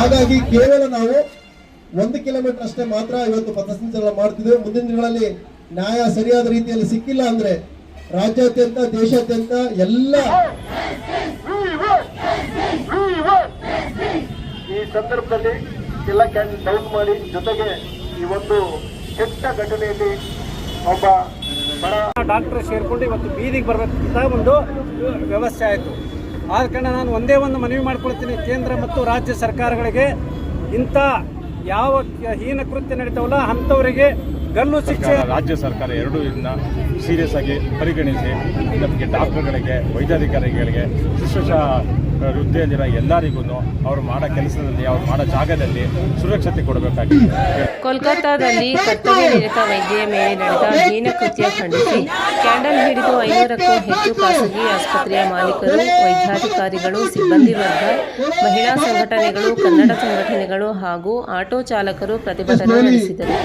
ಹಾಗಾಗಿ ಕೇವಲ ನಾವು ಒಂದು ಕಿಲೋಮೀಟರ್ ಅಷ್ಟೇ ಮಾತ್ರ ಇವತ್ತು ಪಥಸಂಚಲನ ಮಾಡ್ತಿದ್ದೇವೆ. ಮುಂದಿನ ದಿನಗಳಲ್ಲಿ ನ್ಯಾಯ ಸರಿಯಾದ ರೀತಿಯಲ್ಲಿ ಸಿಕ್ಕಿಲ್ಲ ಅಂದ್ರೆ ರಾಜ್ಯಾದ್ಯಂತ ದೇಶಾದ್ಯಂತ ಎಲ್ಲ ಈ ಸಂದರ್ಭದಲ್ಲಿ ಎಲ್ಲ ಕ್ಯಾಂಡಿಡೇಟ್ ಡೌನ್ ಮಾಡಿ ಜೊತೆಗೆ ಈ ಒಂದು ಕೆಟ್ಟ ಘಟನೆಯಲ್ಲಿ ಒಬ್ಬ ಬಡ ಡಾಕ್ಟರ್ ಸೇರ್ಕೊಂಡು ಇವತ್ತು ಬೀದಿಗೆ ಬರಬೇಕಂತ ಒಂದು ವ್ಯವಸ್ಥೆ ಆಯಿತು. ಆದ ಕಾರಣ ನಾನು ಒಂದೇ ಒಂದು ಮನವಿ ಮಾಡ್ಕೊಳ್ತೀನಿ ಕೇಂದ್ರ ಮತ್ತು ರಾಜ್ಯ ಸರ್ಕಾರಗಳಿಗೆ. ಇಂಥ ಯಾವ ಹೀನ ಕೃತ್ಯ ನಡೀತಾವಲ್ಲ ಅಂಥವರಿಗೆ ಗಲ್ಲು ಶಿಕ್ಷೆ ರಾಜ್ಯ ಸರ್ಕಾರ ಎರಡೂ ಇದನ್ನ ಸೀರಿಯಸ್ ಆಗಿ ಪರಿಗಣಿಸಿ ನಮಗೆ ಡಾಕ್ಟರ್ಗಳಿಗೆ ವೈದ್ಯಾಧಿಕಾರಿಗಳಿಗೆ ಶುಶ್ರೂಷಾ ವೃತ್ತಿಯಲ್ಲಿರೋ ಎಲ್ಲರಿಗೂ ಅವರು ಮಾಡೋ ಕೆಲಸದಲ್ಲಿ ಅವ್ರು ಮಾಡೋ ಜಾಗದಲ್ಲಿ ಸುರಕ್ಷತೆ ಕೊಡಬೇಕಾಗಿದೆ. ಕೋಲ್ಕತ್ತಾದಲ್ಲಿ ಕರ್ತವ್ಯ ನಿರತ ವೈದ್ಯೆಯ ಮೇಲೆ ನಡೆದ ಹೀನಕೃತ್ಯ ಖಂಡಿಸಿ ಕ್ಯಾಂಡಲ್ ಹಿಡಿದು ಐನೂರಕ್ಕೂ ಹೆಚ್ಚು ಖಾಸಗಿ ಆಸ್ಪತ್ರೆಯ ಮಾಲೀಕರು, ವೈದ್ಯಾಧಿಕಾರಿಗಳು, ಸಿಬ್ಬಂದಿ ವರ್ಗ, ಮಹಿಳಾ ಸಂಘಟನೆಗಳು, ಕನ್ನಡ ಸಂಘಟನೆಗಳು ಹಾಗೂ ಆಟೋ ಚಾಲಕರು ಪ್ರತಿಭಟನೆ ನಡೆಸಿದರು.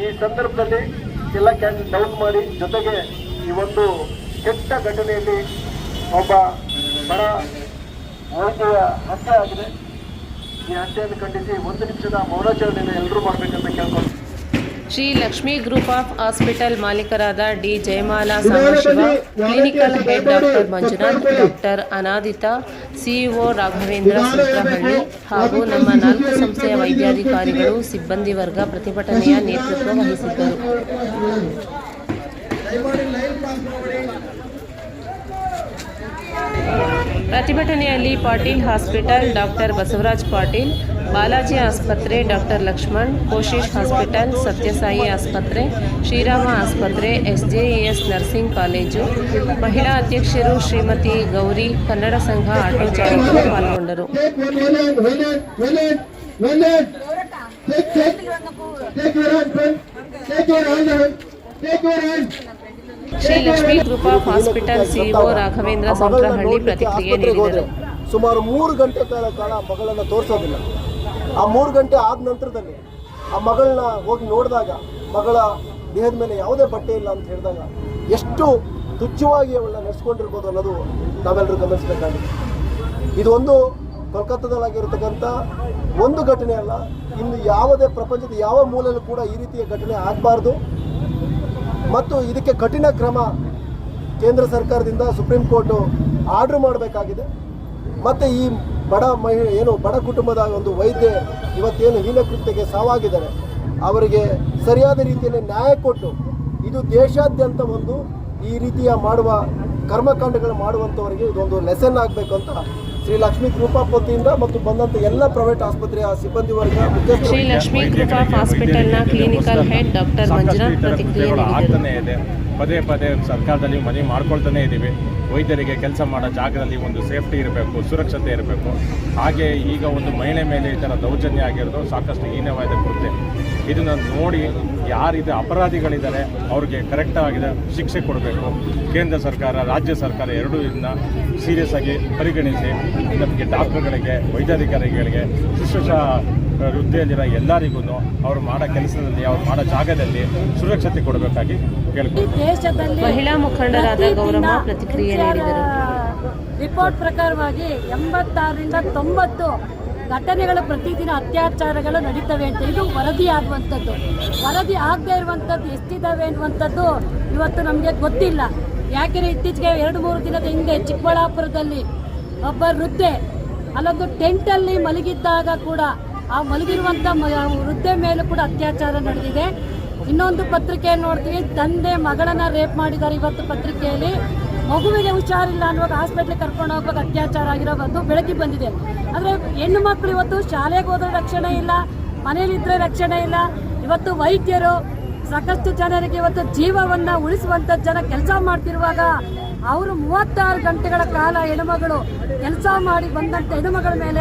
ಈ ಸಂದರ್ಭದಲ್ಲಿ ಎಲ್ಲ ಕ್ಯಾಂಡಲ್ ಡೌನ್ ಮಾಡಿ ಜೊತೆಗೆ ಈ ಒಂದು ಕೆಟ್ಟ ಘಟನೆಯಲ್ಲಿ ಒಬ್ಬ ಬಡ ಹತ್ಯೆ ಆಗಿದೆ. ಈ ಹತ್ಯೆಯನ್ನು ಖಂಡಿಸಿ ಒಂದು ನಿಮಿಷದ ಮೌನಾಚರಣೆಯನ್ನು ಎಲ್ಲರೂ ಮಾಡಬೇಕಂತ ಕೇಳ್ಕೊಂಡು. Shri Lakshmi group of hospital ಮಾಲೀಕರಾದ D Jayamala Sambashiva clinical head doctor Manjunath doctor Anadita CEO Raghavendra Subrahmanya ಹಾಗೂ ನಮ್ಮ ನಾಲ್ಕು ಸಂಸ್ಥೆಯ ವೈದ್ಯಾಧಿಕಾರಿಗಳು ಸಿಬ್ಬಂದಿ ವರ್ಗ ಪ್ರತಿಭಟನೆಯ ನೇತೃತ್ವ ವಹಿಸಿದ್ದರು. ಪ್ರತಿಭಟನೆಯಲ್ಲಿ ಪಾಟೀಲ್ ಹಾಸ್ಪಿಟಲ್ ಡಾಕ್ಟರ್ ಬಸವರಾಜ್ ಪಾಟೀಲ್ ಬಾಲಾಜಿ ಆಸ್ಪತ್ರೆ ಡಾಕ್ಟರ್ ಲಕ್ಷ್ಮಣ್ ಕೋಶಿಶ್ ಹಾಸ್ಪಿಟಲ್ ಸತ್ಯಸಾಯಿ ಆಸ್ಪತ್ರೆ ಶ್ರೀರಾಮ ಆಸ್ಪತ್ರೆ ಎಸ್ಜೆಎಸ್ ನರ್ಸಿಂಗ್ ಕಾಲೇಜು ಮಹಿಳಾ ಅಧ್ಯಕ್ಷರು ಶ್ರೀಮತಿ ಗೌರಿ ಕನ್ನಡ ಸಂಘ ಆಟೋ ಚಾಲಕರು ಪಾಲ್ಗೊಂಡರು Take, take, take your hand, friend. Take your hand, hand. Take your hand. Shri Lakshmi group of hospital CEO Raghavendra Santrahalli ಪ್ರತಿಕ್ರಿಯೆ ನೀಡಿದರು. ಸುಮಾರು ಮೂರು ಗಂಟೆ ಕಾಲ ಕಾಲ ಮಗಳನ್ನ ತೋರಿಸೋದಿಲ್ಲ. ಆ ಮೂರು ಗಂಟೆ ಆದ ನಂತರದಲ್ಲಿ ಆ ಮಗಳನ್ನ ಹೋಗಿ ನೋಡಿದಾಗ ಮಗಳ ದೇಹದ ಮೇಲೆ ಯಾವುದೇ ಬಟ್ಟೆ ಇಲ್ಲ ಅಂತ ಹೇಳಿದಾಗ ಎಷ್ಟು ತುಚ್ಛವಾಗಿ ಅವಳನ್ನ ನಡೆಸ್ಕೊಂಡಿರ್ಬೋದು ಅನ್ನೋದು ನಾವೆಲ್ಲರೂ ಗಮನಿಸಬೇಕಾಗಿದೆ. ಇದು ಒಂದು ಕೋಲ್ಕತ್ತಾದಲ್ಲಾಗಿರ್ತಕ್ಕಂಥ ಒಂದು ಘಟನೆ ಅಲ್ಲ, ಇನ್ನು ಯಾವುದೇ ಪ್ರಪಂಚದ ಯಾವ ಮೂಲೆಯಲ್ಲೂ ಕೂಡ ಈ ರೀತಿಯ ಘಟನೆ ಆಗಬಾರ್ದು. ಮತ್ತು ಇದಕ್ಕೆ ಕಠಿಣ ಕ್ರಮ ಕೇಂದ್ರ ಸರ್ಕಾರದಿಂದ ಸುಪ್ರೀಂ ಕೋರ್ಟು ಆರ್ಡ್ರ್ ಮಾಡಬೇಕಾಗಿದೆ. ಮತ್ತು ಈ ಬಡ ಮಹಿ, ಏನು ಬಡ ಕುಟುಂಬದ ಒಂದು ವೈದ್ಯೆ ಇವತ್ತೇನು ಹೀನಕೃತ್ಯಕ್ಕೆ ಸಾವಾಗಿದ್ದಾರೆ. ಅವರಿಗೆ ಸರಿಯಾದ ರೀತಿಯಲ್ಲಿ ನ್ಯಾಯ ಕೊಟ್ಟು ಇದು ದೇಶಾದ್ಯಂತ ಒಂದು ಈ ರೀತಿಯ ಮಾಡುವ ಕರ್ಮಕಾಂಡಗಳು ಮಾಡುವಂಥವರಿಗೆ ಇದೊಂದು ಲೆಸನ್ ಆಗಬೇಕು ಅಂತ ಶ್ರೀ ಲಕ್ಷ್ಮೀ ಕೃಪಾ ವತಿಯಿಂದ ಮತ್ತು ಬಂದಂಥ ಎಲ್ಲ ಪ್ರೈವೇಟ್ ಆಸ್ಪತ್ರೆಯ ಸಿಬ್ಬಂದಿ ವರ್ಗ ಶ್ರೀ ಲಕ್ಷ್ಮೀ ಕೃಪಾ ಹಾಸ್ಪಿಟಲ್ನ ಕ್ಲಿನಿಕಲ್ ಹೆಡ್ ಡಾಕ್ಟರ್ ಮಂಜುನಾಥ್ ಪ್ರತಿಕ್ರಿಯೆ ನೀಡಿದರು. ಇದೆ. ಪದೇ ಪದೇ ಸರ್ಕಾರದಲ್ಲಿ ಮನವಿ ಮಾಡ್ಕೊಳ್ತಾನೆ ಇದ್ದೀವಿ. ವೈದ್ಯರಿಗೆ ಕೆಲಸ ಮಾಡೋ ಜಾಗದಲ್ಲಿ ಒಂದು ಸೇಫ್ಟಿ ಇರಬೇಕು, ಸುರಕ್ಷತೆ ಇರಬೇಕು. ಹಾಗೆ ಈಗ ಒಂದು ಮಹಿಳೆ ಮೇಲೆ ಈ ಥರ ದೌರ್ಜನ್ಯ ಆಗಿರೋದು ಸಾಕಷ್ಟು ಹೀನವಾದ ಕೊಡುತ್ತೆ ಇದನ್ನು ನೋಡಿ ಯಾರಿದೆ ಅಪರಾಧಿಗಳಿದ್ದಾರೆ, ಅವ್ರಿಗೆ ಕರೆಕ್ಟಾಗಿದೆ ಶಿಕ್ಷೆ ಕೊಡಬೇಕು. ಕೇಂದ್ರ ಸರ್ಕಾರ, ರಾಜ್ಯ ಸರ್ಕಾರ ಎರಡೂ ಇದನ್ನ ಸೀರಿಯಸ್ ಆಗಿ ಪರಿಗಣಿಸಿ, ನಮಗೆ ಡಾಕ್ಟರ್ಗಳಿಗೆ ವೈದ್ಯಾಧಿಕಾರಿಗಳಿಗೆ, ಶುಶ್ರೂಷಾ ವೃತ್ತಿಯಲ್ಲಿರೋ ಎಲ್ಲರಿಗೂ ಅವ್ರು ಮಾಡೋ ಕೆಲಸದಲ್ಲಿ ಅವ್ರು ಮಾಡೋ ಜಾಗದಲ್ಲಿ ಸುರಕ್ಷತೆ ಕೊಡಬೇಕಾಗಿ ಕೇಳ್ಕೊಂಡು ದೇಶದಲ್ಲಿ ಮಹಿಳಾ ಮುಖಂಡರಾದ ಗೌರಮ್ಮ ಪ್ರತಿಕ್ರಿಯೆ ನೀಡಿದರು. ರಿಪೋರ್ಟ್ ಪ್ರಕಾರವಾಗಿ ಎಂಬತ್ತಾರರಿಂದ ತೊಂಬತ್ತು ಘಟನೆಗಳು ಪ್ರತಿದಿನ ಅತ್ಯಾಚಾರಗಳು ನಡೀತವೆ ಅಂತ ಇದು ವರದಿ ಆಗುವಂಥದ್ದು. ವರದಿ ಆಗದೇ ಇರುವಂಥದ್ದು ಎಷ್ಟಿದ್ದಾವೆ ಅನ್ನುವಂಥದ್ದು ಇವತ್ತು ನಮಗೆ ಗೊತ್ತಿಲ್ಲ. ಯಾಕೆಂದರೆ ಇತ್ತೀಚೆಗೆ ಎರಡು ಮೂರು ದಿನದ ಹಿಂದೆ ಚಿಕ್ಕಬಳ್ಳಾಪುರದಲ್ಲಿ ಒಬ್ಬ ವೃದ್ಧೆ ಅಲ್ಲೊಂದು ಟೆಂಟಲ್ಲಿ ಮಲಗಿದ್ದಾಗ ಕೂಡ ಆ ಮಲಗಿರುವಂಥ ಮ- ವೃದ್ಧೆ ಮೇಲೂ ಕೂಡ ಅತ್ಯಾಚಾರ ನಡೆದಿದೆ. ಇನ್ನೊಂದು ಪತ್ರಿಕೆ ನೋಡ್ತೀವಿ. ತಂದೆ ಮಗಳನ್ನ ರೇಪ್ ಮಾಡಿದ್ದಾರೆ ಇವತ್ತು ಪತ್ರಿಕೆಯಲ್ಲಿ. ಮಗುವಿಗೆ ಹುಷಾರಿಲ್ಲ ಅನ್ನುವಾಗ ಹಾಸ್ಪಿಟ್ಲಿಗೆ ಕರ್ಕೊಂಡು ಹೋಗುವಾಗ ಅತ್ಯಾಚಾರ ಆಗಿರೋದು ಬೆಳಕಿ ಬಂದಿದೆ. ಆದರೆ ಹೆಣ್ಣು ಮಕ್ಕಳು ಇವತ್ತು ಶಾಲೆಗೆ ಹೋದ್ರೆ ರಕ್ಷಣೆ ಇಲ್ಲ ಮನೇಲಿದ್ರೆ ರಕ್ಷಣೆ ಇಲ್ಲ. ಇವತ್ತು ವೈದ್ಯರು ಸಾಕಷ್ಟು ಜನರಿಗೆ ಇವತ್ತು ಜೀವವನ್ನ ಉಳಿಸುವಂತ ಜನ ಕೆಲಸ ಮಾಡ್ತಿರುವಾಗ ಅವರು ಮೂವತ್ತಾರು ಗಂಟೆಗಳ ಕಾಲ ಹೆಣ್ಣುಮಗಳು ಕೆಲಸ ಮಾಡಿ ಬಂದಂತ ಹೆಣ್ಣುಮಗಳ ಮೇಲೆ